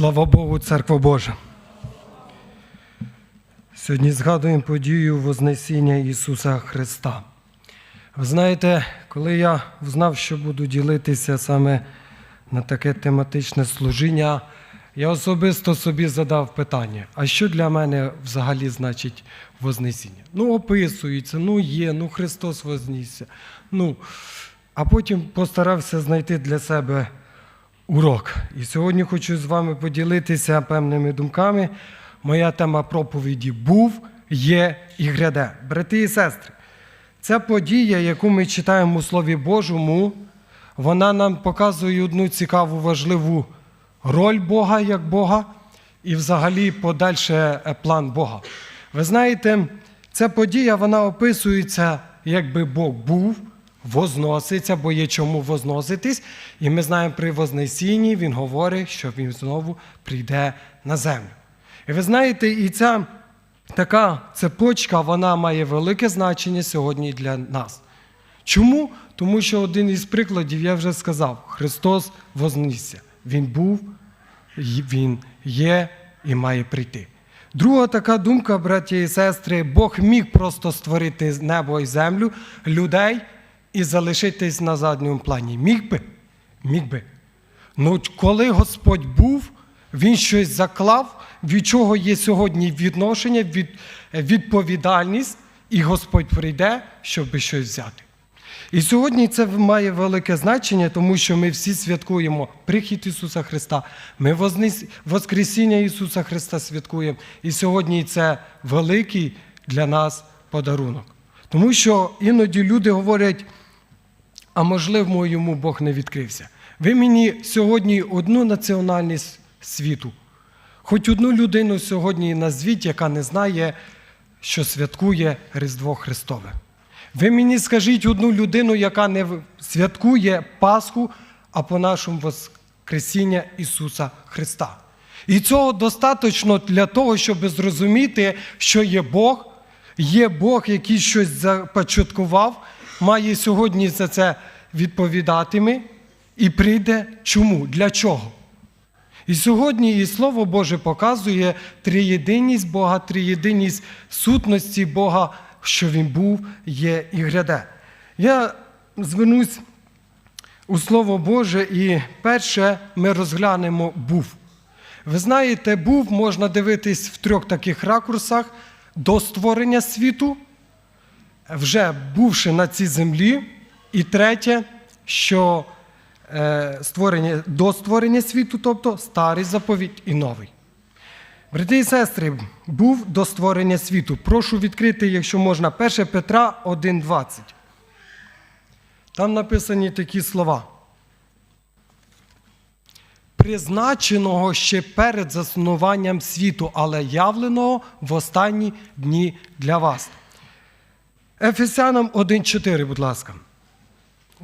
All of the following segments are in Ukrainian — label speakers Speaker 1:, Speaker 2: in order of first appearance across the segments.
Speaker 1: Слава Богу, церква Божа. Сьогодні згадуємо подію Вознесіння Ісуса Христа. Ви знаєте, коли я знав, що буду ділитися саме на таке тематичне служіння, я особисто собі задав питання: а що для мене взагалі значить Вознесіння? Ну, описується, ну є, ну Христос вознісся. Ну, а потім постарався знайти для себе урок. І сьогодні хочу з вами поділитися певними думками. Моя тема проповіді був, є і гряде. Брати і сестри, ця подія, яку ми читаємо у Слові Божому, вона нам показує одну цікаву, важливу роль Бога як Бога і взагалі подальше план Бога. Ви знаєте, ця подія вона описується, якби Бог був, возноситься, бо є чому возноситись. І ми знаємо при Вознесінні він говорить, що він знову прийде на землю. І ви знаєте, і ця така цепочка, вона має велике значення сьогодні для нас. Чому? Тому що один із прикладів я вже сказав: Христос вознісся. Він був, Він є і має прийти. Друга така думка, браті і сестри, Бог міг просто створити небо і землю, людей і залишитись на задньому плані. Міг би? Міг би. Ну, коли Господь був, Він щось заклав, від чого є сьогодні відношення, від, відповідальність, і Господь прийде, щоб щось взяти. І сьогодні це має велике значення, тому що ми всі святкуємо прихід Ісуса Христа, ми Воскресіння Ісуса Христа святкуємо. І сьогодні це великий для нас подарунок. Тому що іноді люди говорять, а можливо, йому Бог не відкрився. Ви мені сьогодні одну національність світу, хоч одну людину сьогодні назвіть, яка не знає, що святкує Різдво Христове. Ви мені скажіть одну людину, яка не святкує Пасху, а по-нашому Воскресіння Ісуса Христа. І цього достатньо для того, щоб зрозуміти, що є Бог, є Бог, який щось започаткував, має сьогодні за це відповідатиме і прийде чому? Для чого? І сьогодні і Слово Боже показує триєдиність Бога, триєдиність сутності Бога, що Він був, є і гряде. Я звернусь у Слово Боже, і перше ми розглянемо був. Ви знаєте, був можна дивитись в трьох таких ракурсах до створення світу, вже бувши на цій землі, і третє, що е, створення, до створення світу, тобто старий заповідь і новий. Брати і сестри, був до створення світу. Прошу відкрити, якщо можна, 1 Петра 1,20. Там написані такі слова. Призначеного ще перед заснуванням світу, але явленого в останні дні для вас. Ефесянам 1,4, будь ласка.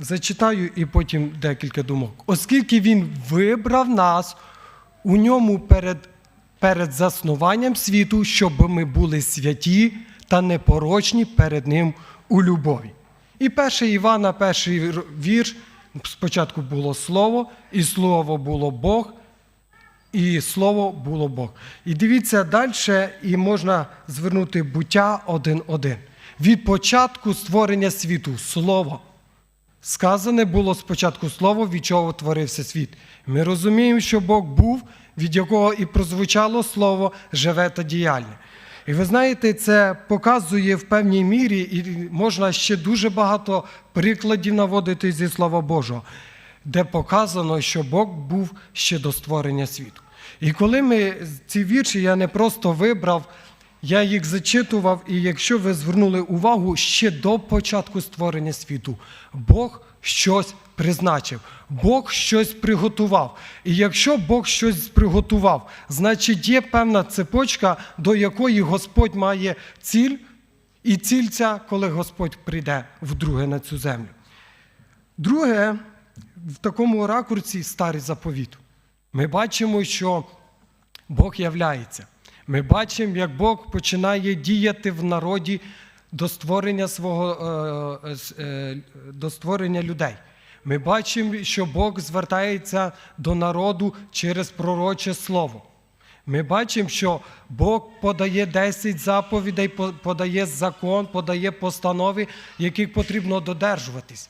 Speaker 1: Зачитаю і потім декілька думок. Оскільки він вибрав нас у ньому перед, перед заснуванням світу, щоб ми були святі та непорочні перед Ним у любові. І 1 Івана, перший вірш, спочатку було Слово, і Слово було Бог, і Слово було Бог. І дивіться далі, і можна звернути буття 1.1. Від початку створення світу Слово. Сказане було спочатку слово, від чого творився світ. Ми розуміємо, що Бог був, від якого і прозвучало слово живе та діяльне. І ви знаєте, це показує в певній мірі, і можна ще дуже багато прикладів наводити зі Слова Божого, де показано, що Бог був ще до створення світу. І коли ми ці вірші, я не просто вибрав, я їх зачитував, і якщо ви звернули увагу, ще до початку створення світу Бог щось призначив, Бог щось приготував. І якщо Бог щось приготував, значить є певна цепочка, до якої Господь має ціль, і ціль ця, коли Господь прийде вдруге на цю землю. Друге, в такому ракурсі старий заповіт. Ми бачимо, що Бог являється. Ми бачимо, як Бог починає діяти в народі до створення свого е, е, е, до створення людей. Ми бачимо, що Бог звертається до народу через пророче слово. Ми бачимо, що Бог подає 10 заповідей, подає закон, подає постанови, яких потрібно додержуватись.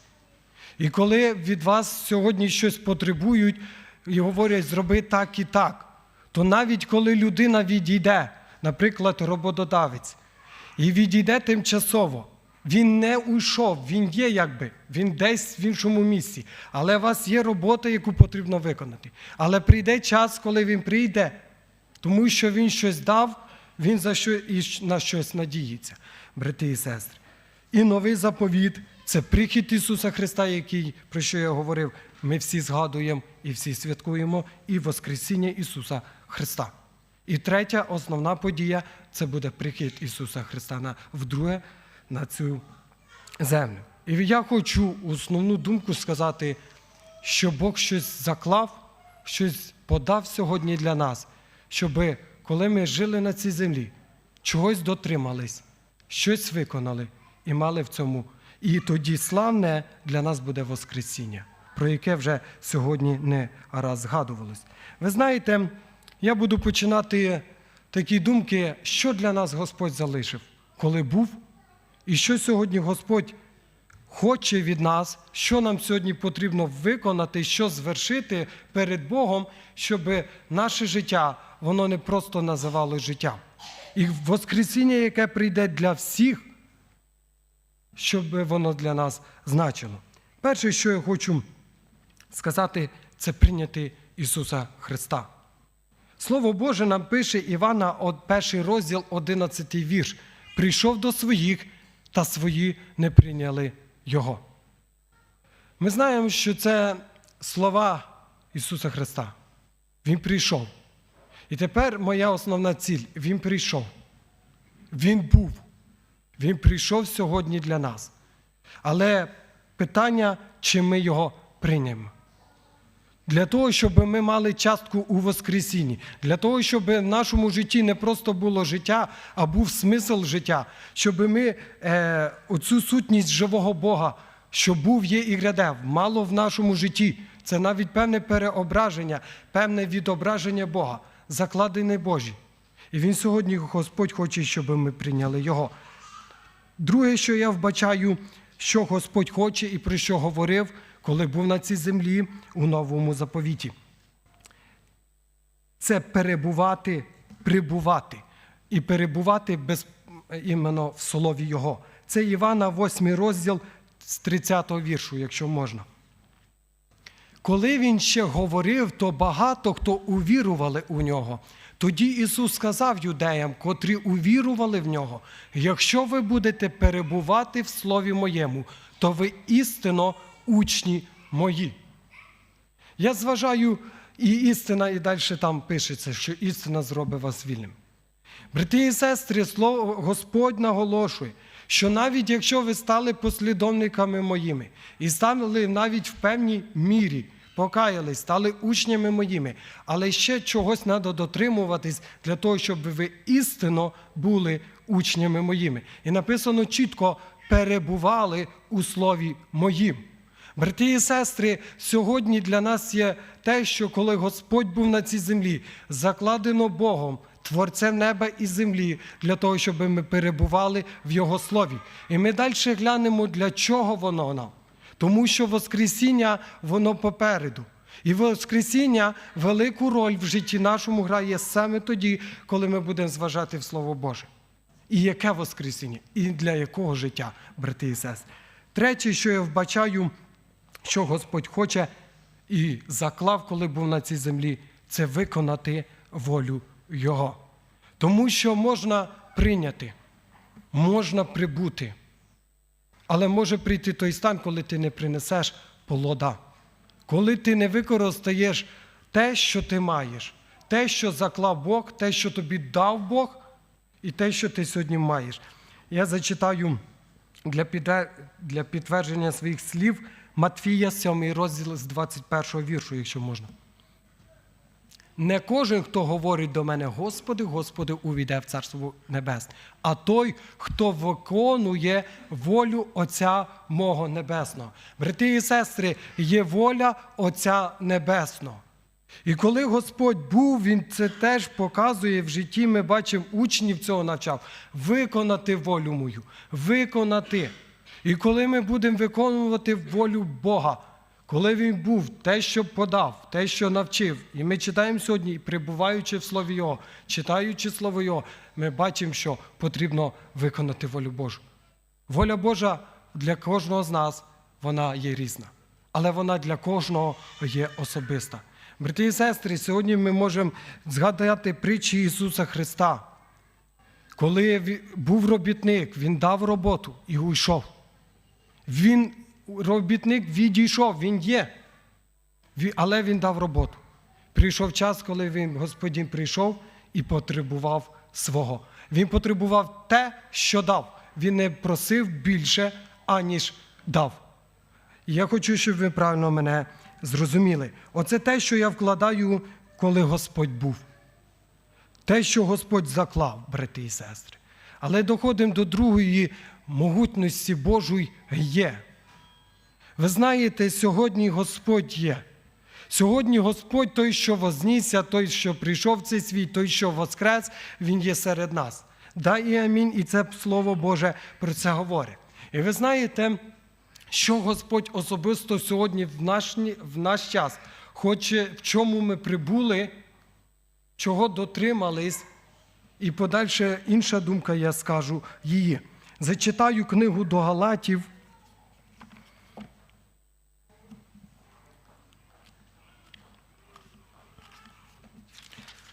Speaker 1: І коли від вас сьогодні щось потребують і говорять, зроби так і так, то навіть коли людина відійде, наприклад, роботодавець, і відійде тимчасово, він не уйшов, він є якби, він десь в іншому місці. Але у вас є робота, яку потрібно виконати. Але прийде час, коли він прийде, тому що він щось дав, він за що і на щось надіється, брати і сестри. І новий заповіт це прихід Ісуса Христа, який, про що я говорив, ми всі згадуємо і всі святкуємо, і Воскресіння Ісуса Христа. І третя основна подія це буде прихід Ісуса Христа на, вдруге на цю землю. І я хочу основну думку сказати, що Бог щось заклав, щось подав сьогодні для нас, щоб коли ми жили на цій землі, чогось дотримались, щось виконали і мали в цьому. І тоді славне для нас буде Воскресіння, про яке вже сьогодні не раз згадувалось. Ви знаєте, я буду починати такі думки, що для нас Господь залишив, коли був, і що сьогодні Господь хоче від нас, що нам сьогодні потрібно виконати, що звершити перед Богом, щоб наше життя воно не просто називало життям. І Воскресіння, яке прийде для всіх, щоб воно для нас значило. Перше, що я хочу сказати, це прийняти Ісуса Христа. Слово Боже нам пише Івана, от перший розділ, 11 вірш. Прийшов до своїх, та свої не прийняли Його. Ми знаємо, що це слова Ісуса Христа. Він прийшов. І тепер моя основна ціль Він прийшов. Він був. Він прийшов сьогодні для нас. Але питання, чи ми його приймемо. Для того, щоб ми мали частку у Воскресінні, для того, щоб в нашому житті не просто було життя, а був смисл життя, щоб ми е, оцю сутність живого Бога, що був, є і гряде, мало в нашому житті. Це навіть певне переображення, певне відображення Бога, закладене Божі. І Він сьогодні, Господь, хоче, щоб ми прийняли Його. Друге, що я вбачаю, що Господь хоче і про що говорив, коли був на цій землі у новому заповіті. Це перебувати, прибувати і перебувати без іменно в слові Його. Це Івана, 8 розділ з 30 віршу, якщо можна. Коли він ще говорив, то багато хто увірували у нього. Тоді Ісус сказав юдеям, котрі увірували в нього: якщо ви будете перебувати в Слові моєму, то ви істинно учні мої. Я зважаю, і істина, і далі там пишеться, що істина зробить вас вільним. Брати і сестри, слово Господь наголошує, що навіть якщо ви стали послідовниками моїми і стали навіть в певній мірі, покаялись, стали учнями моїми, але ще чогось треба дотримуватись для того, щоб ви істинно були учнями моїми. І написано чітко перебували у слові моїм. Брати і сестри, сьогодні для нас є те, що коли Господь був на цій землі, закладено Богом, Творцем неба і землі, для того, щоб ми перебували в Його слові. І ми далі глянемо, для чого воно нам. Тому що Воскресіння воно попереду. І Воскресіння велику роль в житті нашому грає саме тоді, коли ми будемо зважати в Слово Боже. І яке Воскресіння? І для якого життя, брати і сестри? Третє, що я вбачаю, що Господь хоче і заклав, коли був на цій землі, це виконати волю Його. Тому що можна прийняти, можна прибути, але може прийти той стан, коли ти не принесеш плода, коли ти не використаєш те, що ти маєш, те, що заклав Бог, те, що тобі дав Бог, і те, що ти сьогодні маєш. Я зачитаю для підтвердження своїх слів Матфія, 7 розділ з 21 віршу, якщо можна. Не кожен, хто говорить до мене, Господи, Господи, увійде в Царство Небесне, а той, хто виконує волю Отця мого Небесного. Брати і сестри, є воля Отця Небесного. І коли Господь був, Він це теж показує в житті. Ми бачимо, учнів цього навчав виконати волю мою, виконати. І коли ми будемо виконувати волю Бога, коли Він був те, що подав, те, що навчив, і ми читаємо сьогодні, прибуваючи в Слові Його, читаючи Слово Його, ми бачимо, що потрібно виконати волю Божу. Воля Божа для кожного з нас вона є різна, але вона для кожного є особиста. Брати і сестри, сьогодні ми можемо згадати притчі Ісуса Христа. Коли був робітник, він дав роботу і уйшов. Він, робітник відійшов, він є, але він дав роботу. Прийшов час, коли він, Господін прийшов і потребував свого. Він потребував те, що дав. Він не просив більше, аніж дав. Я хочу, щоб ви правильно мене зрозуміли. Оце те, що я вкладаю, коли Господь був. Те, що Господь заклав, брати і сестри. Але доходимо до другої могутності Божої є. Ви знаєте, сьогодні Господь є. Сьогодні Господь той, що вознісся, той, що прийшов в цей світ, той, що воскрес, Він є серед нас. Да і амінь, і це Слово Боже про це говорить. І ви знаєте, що Господь особисто сьогодні в наш, в наш час хоче, в чому ми прибули, чого дотримались, і подальше інша думка, я скажу її. Зачитаю книгу до Галатів.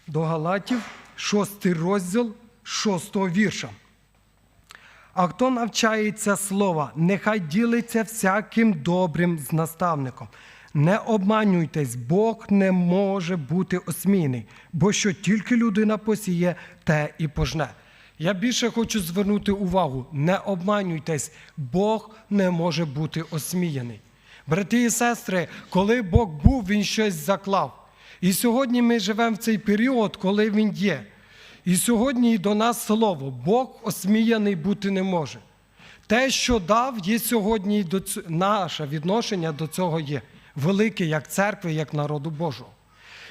Speaker 1: До Галатів, шостий розділ, шостого вірша. А хто навчається слова, нехай ділиться всяким добрим з наставником. Не обманюйтесь, Бог не може бути осмійний, бо що тільки людина посіє, те і пожне. Я більше хочу звернути увагу: не обманюйтесь, Бог не може бути осміяний. Брати і сестри, коли Бог був, Він щось заклав. І сьогодні ми живемо в цей період, коли Він є. І сьогодні до нас слово, Бог осміяний бути не може. Те, що дав, є сьогодні до ць- наше відношення до цього є велике як церкви, як народу Божого.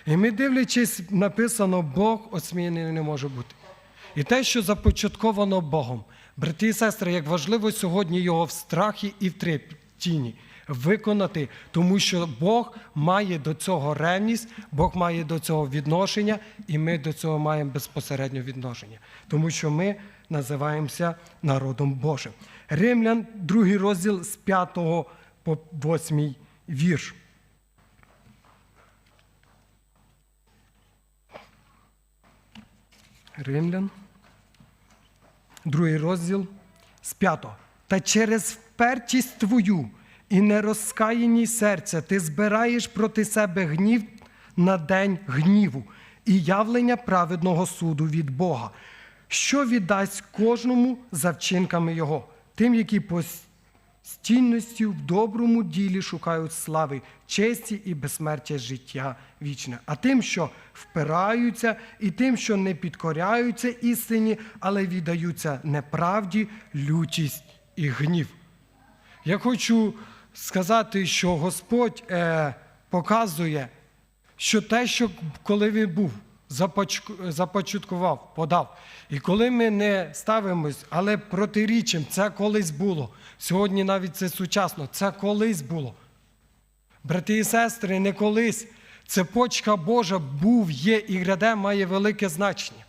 Speaker 1: І ми, дивлячись, написано, Бог осміяний не може бути. І те, що започатковано Богом, брати і сестри, як важливо сьогодні його в страхі і в трептіні виконати, тому що Бог має до цього ревність, Бог має до цього відношення, і ми до цього маємо безпосередньо відношення, тому що ми називаємося народом Божим. Римлян, другий розділ з 5 по 8 вірш. Римлян, другий розділ з п'ятого. Та через впертість твою і нерозкаяність серця ти збираєш проти себе гнів на день гніву і явлення праведного суду від Бога, що віддасть кожному за вчинками Його, тим, які постійністю в доброму ділі шукають слави, честі і безсмертя життя вічне, а тим, що впираються, і тим, що не підкоряються істині, але віддаються неправді, лютість і гнів. Я хочу сказати, що Господь е, показує, що те, що коли він був, започаткував, подав. І коли ми не ставимось, але протирічимо, це колись було. Сьогодні навіть це сучасно, це колись було. Брати і сестри, не колись. Цепочка Божа був, є і гряде має велике значення.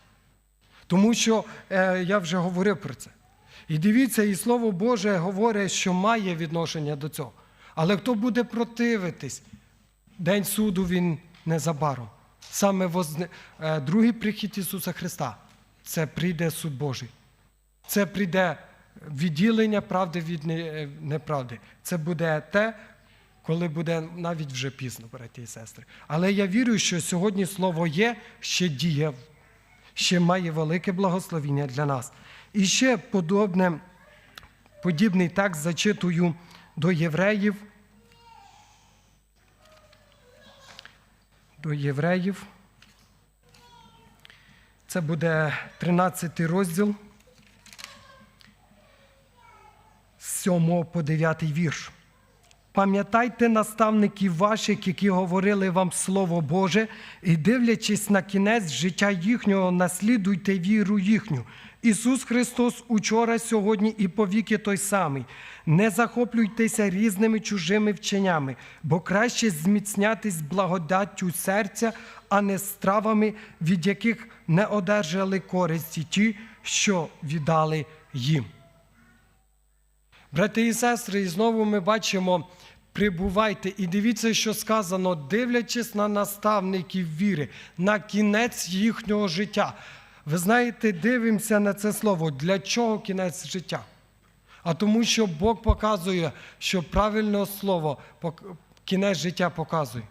Speaker 1: Тому що е, я вже говорив про це. І дивіться, і Слово Боже говорить, що має відношення до цього. Але хто буде противитись, День суду він незабаром. Саме возне... е, другий прихід Ісуса Христа це прийде суд Божий. Це прийде відділення правди від е, неправди. Це буде те, коли буде навіть вже пізно, браті і сестри. Але я вірю, що сьогодні слово є, ще діє, ще має велике благословіння для нас. І ще подобне, подібний текст зачитую до євреїв. До євреїв, Це буде 13 розділ з 7 по 9 вірш. Пам'ятайте наставників ваших, які говорили вам Слово Боже, і дивлячись на кінець життя їхнього, наслідуйте віру їхню. Ісус Христос учора, сьогодні і повіки той самий. Не захоплюйтеся різними чужими вченнями, бо краще зміцнятись благодаттю серця, а не стравами, від яких не одержали користі ті, що віддали їм. Брати і сестри, і знову ми бачимо, прибувайте і дивіться, що сказано, дивлячись на наставників віри, на кінець їхнього життя. Ви знаєте, дивимося на це слово. Для чого кінець життя? А тому, що Бог показує, що правильне слово кінець життя показує.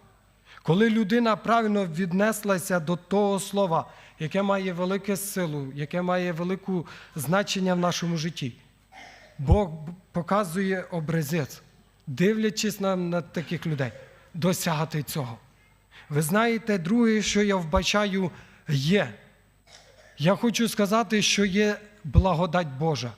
Speaker 1: Коли людина правильно віднеслася до того слова, яке має велику силу, яке має велике значення в нашому житті. Бог показує образець, дивлячись на, на таких людей, досягати цього. Ви знаєте, друге, що я вбачаю, є. Я хочу сказати, що є благодать Божа.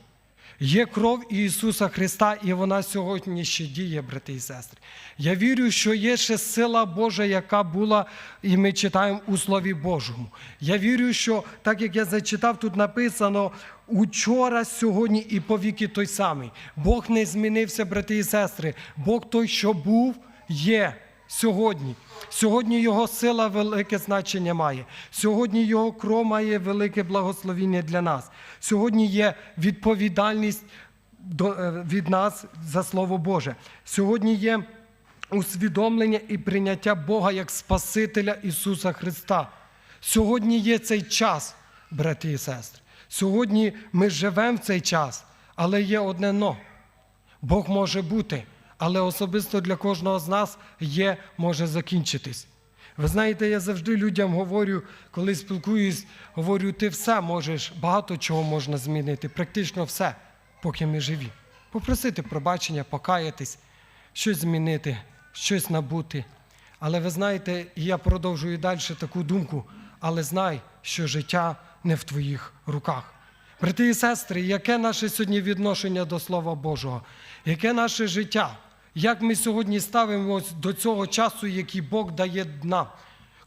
Speaker 1: Є кров Ісуса Христа, і вона сьогодні ще діє, брати і сестри. Я вірю, що є ще сила Божа, яка була, і ми читаємо у Слові Божому. Я вірю, що так як я зачитав, тут написано учора, сьогодні і повіки той самий. Бог не змінився, брати і сестри. Бог той, що був, є сьогодні. Сьогодні Його сила велике значення має. Сьогодні Його кров має велике благословіння для нас. Сьогодні є відповідальність е, від нас за Слово Боже. Сьогодні є усвідомлення і прийняття Бога як Спасителя Ісуса Христа. Сьогодні є цей час, брати і сестри. Сьогодні ми живемо в цей час, але є одне но. Бог може бути, але особисто для кожного з нас є, може закінчитись. Ви знаєте, я завжди людям говорю, коли спілкуюсь, говорю, ти все можеш, багато чого можна змінити, практично все, поки ми живі. Попросити пробачення, покаятись, щось змінити, щось набути. Але ви знаєте, я продовжую далі таку думку, але знай, що життя не в твоїх руках. Брати і сестри, яке наше сьогодні відношення до Слова Божого? Яке наше життя? Як ми сьогодні ставимося до цього часу, який Бог дає нам?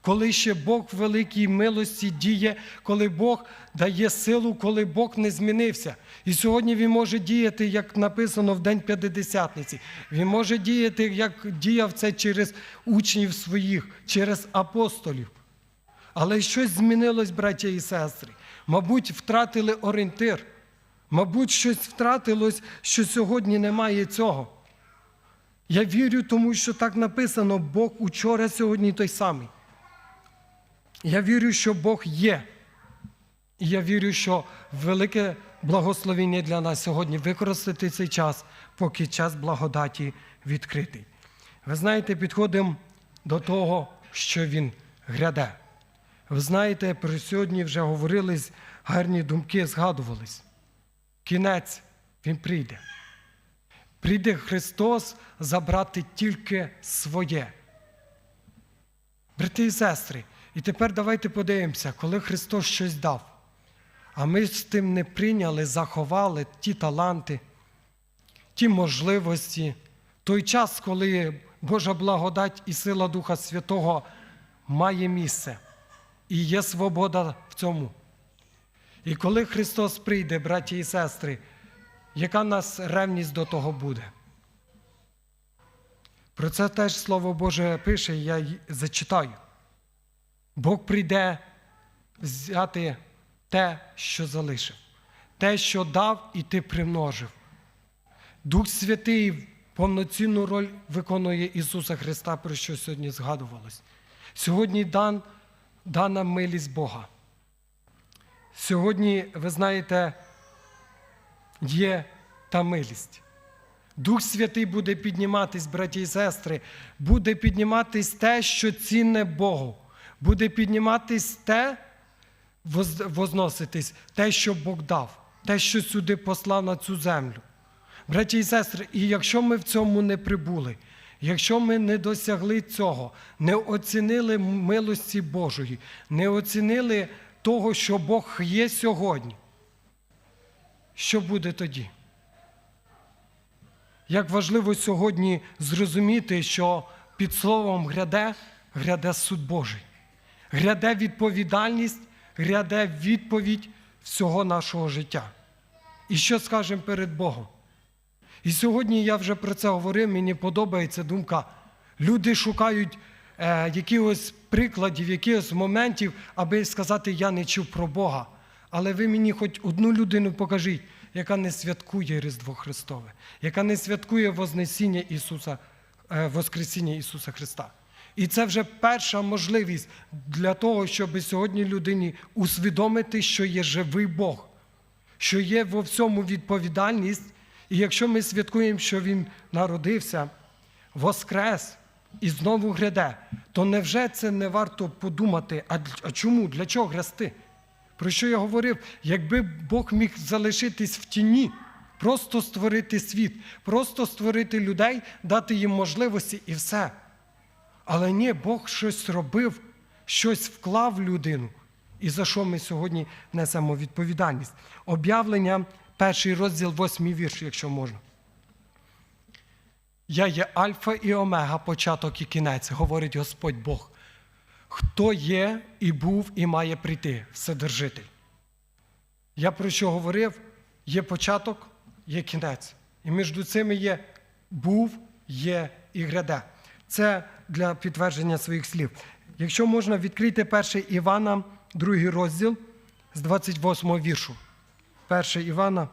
Speaker 1: Коли ще Бог в великій милості діє, коли Бог дає силу, коли Бог не змінився. І сьогодні Він може діяти, як написано в День П'ятидесятниці. Він може діяти, як діяв це через учнів своїх, через апостолів. Але щось змінилось, браття і сестри. Мабуть, втратили орієнтир. Мабуть, щось втратилось, що сьогодні немає цього. Я вірю, тому що так написано: Бог учора, сьогодні той самий. Я вірю, що Бог є. І я вірю, що велике благословення для нас сьогодні використати цей час, поки час благодаті відкритий. Ви знаєте, підходимо до того, що Він гряде. Ви знаєте, про сьогодні вже говорились гарні думки, згадувались. Кінець Він прийде. Прийде Христос забрати тільки своє. Брати і сестри, і тепер давайте подивимося, коли Христос щось дав, а ми з тим не прийняли, заховали ті таланти, ті можливості, той час, коли Божа благодать і сила Духа Святого має місце, і є свобода в цьому. І коли Христос прийде, браті і сестри, яка нас ревність до того буде? Про це теж Слово Боже пише, я зачитаю. Бог прийде взяти те, що залишив, те, що дав, і ти примножив. Дух Святий повноцінну роль виконує Ісуса Христа, про що сьогодні згадувалось. Сьогодні дан, дана милість Бога. Сьогодні, ви знаєте, є та милість. Дух Святий буде підніматись, браті і сестри, буде підніматись те, що цінне Богу. Буде підніматись те, возноситись, те, що Бог дав, те, що сюди послав на цю землю. Браті і сестри, і якщо ми в цьому не прибули, якщо ми не досягли цього, не оцінили милості Божої, не оцінили того, що Бог є сьогодні, що буде тоді? Як важливо сьогодні зрозуміти, що під словом гряде, гряде суд Божий, гряде відповідальність, гряде відповідь всього нашого життя. І що скажемо перед Богом? І сьогодні я вже про це говорив, мені подобається думка. Люди шукають е, якихось прикладів, якихось моментів, аби сказати, я не чув про Бога. Але ви мені хоч одну людину покажіть, яка не святкує Різдво Христове, яка не святкує Вознесіння Ісуса, е, Воскресіння Ісуса Христа. І це вже перша можливість для того, щоб сьогодні людині усвідомити, що є живий Бог, що є во всьому відповідальність. І якщо ми святкуємо, що Він народився, воскрес і знову гряде, то невже це не варто подумати, а, чому? Для чого грести? Про що я говорив? Якби Бог міг залишитись в тіні, просто створити світ, просто створити людей, дати їм можливості і все. Але ні, Бог щось робив, щось вклав в людину. І за що ми сьогодні несемо відповідальність? Об'явлення, перший розділ, восьмий вірш, якщо можна. Я є Альфа і Омега, початок і кінець, говорить Господь Бог. Хто є і був, і має прийти, Вседержитель. Я про що говорив? Є початок, є кінець. І між цими є був, є і гряде. Це для підтвердження своїх слів. Якщо можна відкрити 1 Івана, другий розділ з 28 віршу. 1 Івана.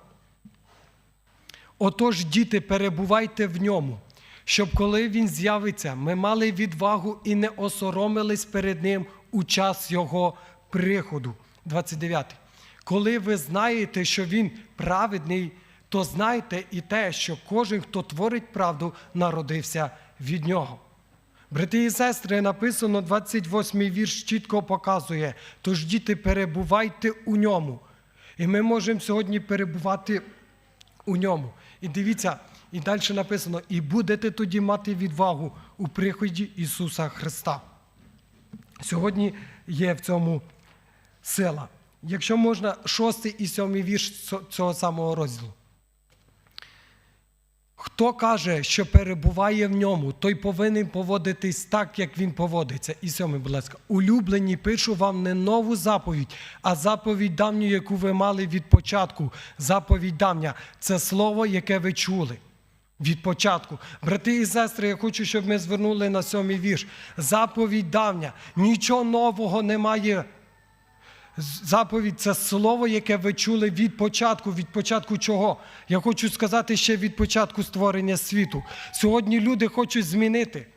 Speaker 1: Отож, діти, перебувайте в ньому, щоб коли він з'явиться, ми мали відвагу і не осоромились перед ним у час його приходу. 29. Коли ви знаєте, що він праведний, то знайте і те, що кожен, хто творить правду, народився від нього. Брати і сестри, написано 28 вірш чітко показує, тож діти, перебувайте у ньому. І ми можемо сьогодні перебувати у ньому. І дивіться, і далі написано: і будете тоді мати відвагу у приході Ісуса Христа. Сьогодні є в цьому сила. Якщо можна, шостий і сьомий вірш цього самого розділу. Хто каже, що перебуває в ньому, той повинен поводитись так, як він поводиться. І сьомий, будь ласка, улюблені, пишу вам не нову заповідь, а заповідь давню, яку ви мали від початку. Заповідь давня це слово, яке ви чули. Від початку. Брати і сестри, я хочу, щоб ми звернули на сьомий вірш. Заповідь давня. Нічого нового немає. Заповідь це слово, яке ви чули від початку. Від початку чого? Я хочу сказати ще від початку створення світу. Сьогодні люди хочуть змінити.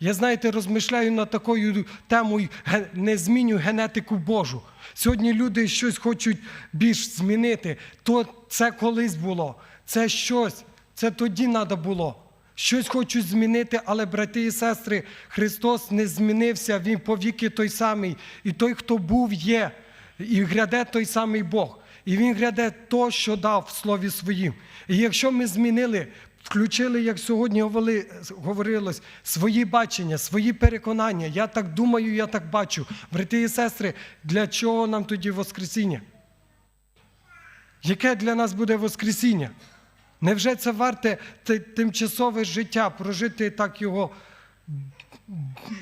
Speaker 1: Я, знаєте, розмишляю над такою темою, не зміню генетику Божу. Сьогодні люди щось хочуть більш змінити. То це колись було, це щось, це тоді треба було. Щось хочуть змінити, але, брати і сестри, Христос не змінився, Він повіки той самий. І той, хто був, є. І гряде той самий Бог. І Він гряде то, що дав в Слові Своїм. І якщо ми змінили, включили, як сьогодні говорилось, свої бачення, свої переконання, я так думаю, я так бачу. Брати і сестри, для чого нам тоді Воскресіння? Яке для нас буде Воскресіння? Невже це варте тимчасове життя, прожити так його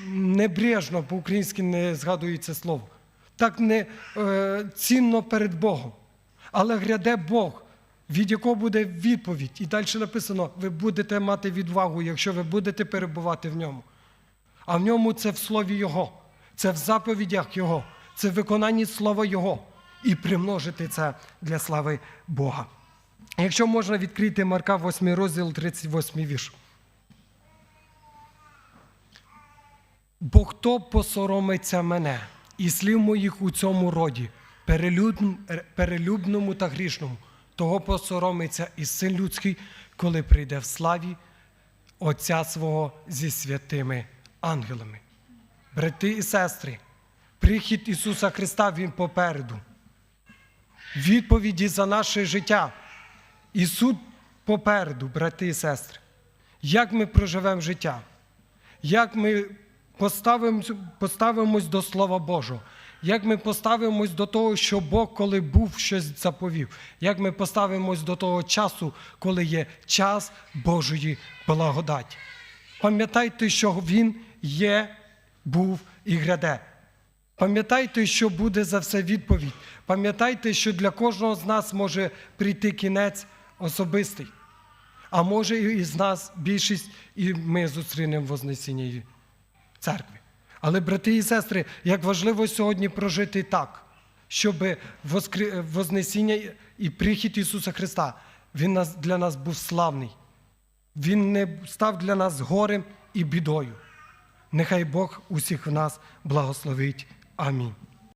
Speaker 1: небрежно, по-українськи не згадується слово, так не е, цінно перед Богом. Але гряде Бог, від якого буде відповідь. І далі написано: ви будете мати відвагу, якщо ви будете перебувати в ньому. А в ньому це в слові Його, це в заповідях Його, це в виконанні слова Його. І примножити це для слави Бога. Якщо можна відкрити Марка 8 розділ 38 вірш. Бо хто посоромиться мене і слів моїх у цьому роді, перелюбному та грішному, того посоромиться і син людський, коли прийде в славі Отця свого зі святими ангелами. Брати і сестри, прихід Ісуса Христа Він попереду. Відповіді за наше життя. І суд попереду, брати і сестри, як ми проживемо життя, як ми поставимось до Слова Божого, як ми поставимось до того, що Бог, коли був, щось заповів, як ми поставимось до того часу, коли є час Божої благодаті. Пам'ятайте, що Він є, був і гряде. Пам'ятайте, що буде за все відповідь. Пам'ятайте, що для кожного з нас може прийти кінець особистий. А може і з нас більшість, і ми зустрінемо Вознесіння і церкви. Але, брати і сестри, як важливо сьогодні прожити так, щоб воскр- Вознесіння і прихід Ісуса Христа Він для нас був славний. Він не став для нас горем і бідою. Нехай Бог усіх нас благословить. Амінь.